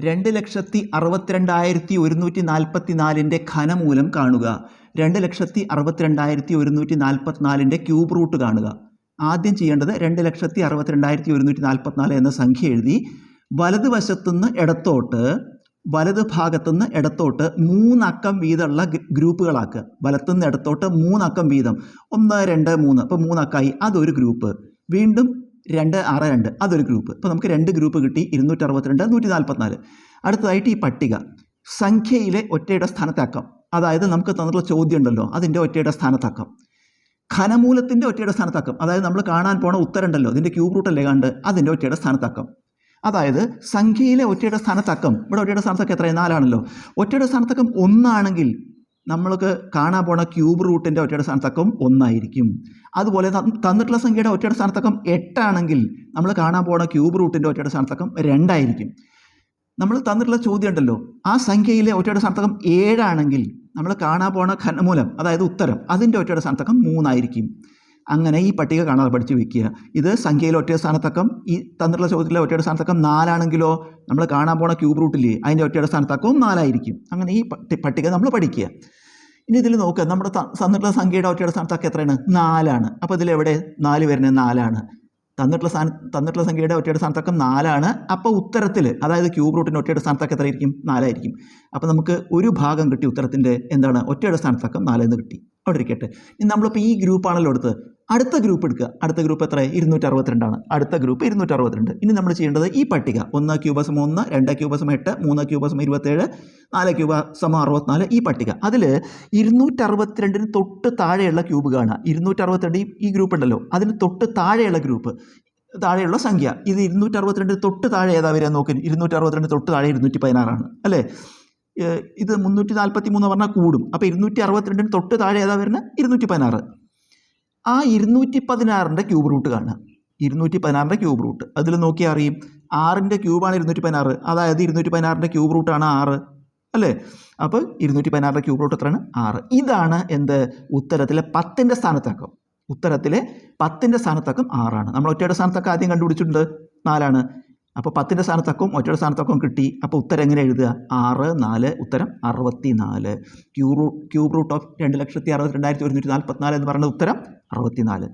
രണ്ട് ലക്ഷത്തി അറുപത്തിരണ്ടായിരത്തി ഒരുന്നൂറ്റി നാൽപ്പത്തി നാലിന്റെ ഘനമൂലം കാണുക. രണ്ട് ലക്ഷത്തി അറുപത്തിരണ്ടായിരത്തി ഒരുന്നൂറ്റി നാൽപ്പത്തിനാലിന്റെ ക്യൂബ് റൂട്ട് കാണുക. ആദ്യം ചെയ്യേണ്ടത് രണ്ട് ലക്ഷത്തി അറുപത്തിരണ്ടായിരത്തി ഒരുന്നൂറ്റി നാൽപ്പത്തിനാല് എന്ന സംഖ്യ എഴുതി. വലതുവശത്തുനിന്ന് ഇടത്തോട്ട് വലത് ഭാഗത്തുനിന്ന് ഇടത്തോട്ട് മൂന്നക്കം വീതമുള്ള ഗ്രൂപ്പുകളാക്കുക. വലത്തുനിന്ന് ഇടത്തോട്ട് മൂന്നക്കം വീതം. ഒന്ന് രണ്ട് മൂന്ന്. അപ്പോൾ മൂന്നക്കായി. അതൊരു ഗ്രൂപ്പ്. വീണ്ടും രണ്ട് ആറ് രണ്ട്. അതൊരു ഗ്രൂപ്പ് ഇപ്പോൾ നമുക്ക് രണ്ട് ഗ്രൂപ്പ് കിട്ടി. ഇരുന്നൂറ്റി അറുപത്തിരണ്ട് നൂറ്റി നാൽപ്പത്തിനാല് അടുത്തതായിട്ട് ഈ പട്ടിക. സംഖ്യയിലെ ഒറ്റയുടെ സ്ഥാനത്തക്കം. അതായത് നമുക്ക് തന്നിട്ടുള്ള ചോദ്യം ഉണ്ടല്ലോ അതിന്റെ ഒറ്റയുടെ സ്ഥാനത്തക്കം. ഘനമൂലത്തിന്റെ ഒറ്റയുടെ സ്ഥാനത്തക്കം. അതായത് നമ്മൾ കാണാൻ പോണ ഉത്തരം ഉണ്ടല്ലോ ഇതിന്റെ ക്യൂബ് റൂട്ടല്ലേ കണ്ട്? അതിന്റെ ഒറ്റയുടെ സ്ഥാനത്തക്കം. അതായത് സംഖ്യയിലെ ഒറ്റയുടെ സ്ഥാനത്തക്കം. ഇവിടെ ഒറ്റയുടെ സ്ഥാനത്തൊക്കെ എത്രയാണ്? നാലാണല്ലോ. ഒറ്റയുടെ സ്ഥാനത്തക്കം ഒന്നാണെങ്കിൽ നമ്മൾക്ക് കാണാൻ പോണ ക്യൂബ് റൂട്ടിന്റെ ഒറ്റയുടെ സ്ഥാനത്തക്കം ഒന്നായിരിക്കും. അതുപോലെ തന്നിട്ടുള്ള സംഖ്യയുടെ ഒറ്റയുടെ സ്ഥാനത്തക്കം എട്ടാണെങ്കിൽ നമ്മൾ കാണാൻ പോണ ക്യൂബ് റൂട്ടിന്റെ ഒറ്റയുടെ സ്ഥാനത്തക്കം രണ്ടായിരിക്കും. നമ്മൾ തന്നിട്ടുള്ള ചോദ്യം ഉണ്ടല്ലോ ആ സംഖ്യയിലെ ഒറ്റയുടെ സ്ഥാനത്തക്കം ഏഴാണെങ്കിൽ നമ്മൾ കാണാൻ പോണ ഘനമൂലം അതായത് ഉത്തരം അതിന്റെ ഒറ്റയുടെ സ്ഥാനത്തക്കം മൂന്നായിരിക്കും. അങ്ങനെ ഈ പട്ടിക കാണാതെ പഠിച്ചു വെക്കുക. ഇത് സംഖ്യയിലെ ഒറ്റയുടെ സ്ഥാനത്തക്കം ഈ തന്നിട്ടുള്ള ചോദ്യത്തിലെ ഒറ്റയുടെ സ്ഥാനത്തക്കം നാലാണെങ്കിലോ നമ്മൾ കാണാൻ പോണ ക്യൂബ് റൂട്ടില്ലേ അതിന്റെ ഒറ്റയുടെ സ്ഥാനത്തക്കവും നാലായിരിക്കും. അങ്ങനെ ഈ പട്ടിക നമ്മൾ പഠിക്കുക. ഇനി ഇതിൽ നോക്കുക നമ്മുടെ തന്നിട്ടുള്ള സംഖ്യയുടെ ഒറ്റയുടെ സ്ഥാനത്തൊക്കെ എത്രയാണ്? നാലാണ്. അപ്പോൾ ഇതിലെവിടെ നാല് വരുന്നത് നാലാണ്. തന്നിട്ടുള്ള സ്ഥാന തന്നിട്ടുള്ള സംഖ്യയുടെ ഒറ്റയുടെ സ്ഥാനത്തൊക്കെ നാലാണ്. അപ്പോൾ ഉത്തരത്തിൽ അതായത് ക്യൂബ് റൂട്ടിന്റെ ഒറ്റയുടെ സ്ഥാനത്തൊക്കെ എത്രയായിരിക്കും? നാലായിരിക്കും. അപ്പോൾ നമുക്ക് ഒരു ഭാഗം കിട്ടി ഉത്തരത്തിന്റെ എന്താണ്? ഒറ്റയുടെ സ്ഥാനത്തൊക്കെ നാലെന്ന് കിട്ടി. അവിടെ ഇരിക്കട്ടെ. ഇനി നമ്മളിപ്പോൾ ഈ ഗ്രൂപ്പാണല്ലോ എടുത്തത്. അടുത്ത ഗ്രൂപ്പ് എടുക്കുക. അടുത്ത ഗ്രൂപ്പ് എത്ര? ഇരുന്നൂറ്റി അറുപത്തിരണ്ടാണ് അടുത്ത ഗ്രൂപ്പ് ഇരുന്നൂറ്റി അറുപത്തിരണ്ട് ഇനി നമ്മൾ ചെയ്യേണ്ടത് ഈ പട്ടിക. ഒന്ന് ക്യൂബസം ഒന്ന് രണ്ട് ക്യൂബസം എട്ട് മൂന്ന് ക്യൂബസം ഇരുപത്തേഴ് നാല് ക്യൂബ സമം അറുപത്തിനാല് ഈ പട്ടിക. അതിൽ ഇരുന്നൂറ്റി അറുപത്തിരണ്ടിന് തൊട്ട് താഴെയുള്ള ക്യൂബ് കാണുക. ഇരുന്നൂറ്റി അറുപത്തിരണ്ട് ഈ- ഗ്രൂപ്പ് ഉണ്ടല്ലോ. അതിന് തൊട്ട് താഴെയുള്ള ഗ്രൂപ്പ്. താഴെയുള്ള സംഖ്യ. ഇത് ഇരുന്നൂറ്റി അറുപത്തിരണ്ടിന് തൊട്ട് താഴെ ഏതാ വരിക നോക്കി. ഇരുന്നൂറ്റി അറുപത്തിരണ്ട് തൊട്ട് താഴെ ഇരുന്നൂറ്റി പതിനാറാണ് അല്ലേ ഇത് മുന്നൂറ്റി നാൽപ്പത്തി മൂന്ന് പറഞ്ഞാൽ കൂടും. അപ്പോൾ ഇരുന്നൂറ്റി അറുപത്തിരണ്ടിന് തൊട്ട് താഴെ ഏതാ വരുന്നത്? ഇരുന്നൂറ്റി പതിനാറ് ആ ഇരുന്നൂറ്റി പതിനാറിന്റെ ക്യൂബ് റൂട്ട് കാണുക. ഇരുന്നൂറ്റി പതിനാറിന്റെ ക്യൂബ് റൂട്ട്. അതിൽ നോക്കിയാൽ അറിയും. ആറിന്റെ ക്യൂബാണ് ഇരുന്നൂറ്റി പതിനാറ് അതായത് ഇരുന്നൂറ്റി പതിനാറിന്റെ ക്യൂബ് റൂട്ടാണ് ആറ്. അല്ലേ? അപ്പോൾ ഇരുന്നൂറ്റി പതിനാറിന്റെ ക്യൂബ് റൂട്ട് എത്രയാണ്? ആറ്. ഇതാണ് എന്ത്? ഉത്തരത്തിലെ പത്തിന്റെ സ്ഥാനത്താക്കം. ഉത്തരത്തിലെ പത്തിന്റെ സ്ഥാനത്തക്കം ആറാണ്. നമ്മൾ ഒറ്റയുടെ സ്ഥാനത്തൊക്കെ ആദ്യം കണ്ടുപിടിച്ചിട്ടുണ്ട്. നാലാണ്. അപ്പോൾ പത്തിന്റെ സ്ഥാനത്തക്കവും ഒറ്റയുടെ സ്ഥാനത്തക്കവും കിട്ടി. അപ്പോൾ ഉത്തരം എങ്ങനെ എഴുതുക? ആറ് നാല് ഉത്തരം അറുപത്തി നാല് ക്യൂ റൂ ക്യൂബ് റൂട്ട് ഓഫ് രണ്ട് ലക്ഷത്തി അറുപത്തി രണ്ടായിരത്തി ഒരുന്നൂറ്റി നാൽപ്പത്തിനാല് എന്ന് പറയുന്ന ഉത്തരം അറുപത്തി നാല്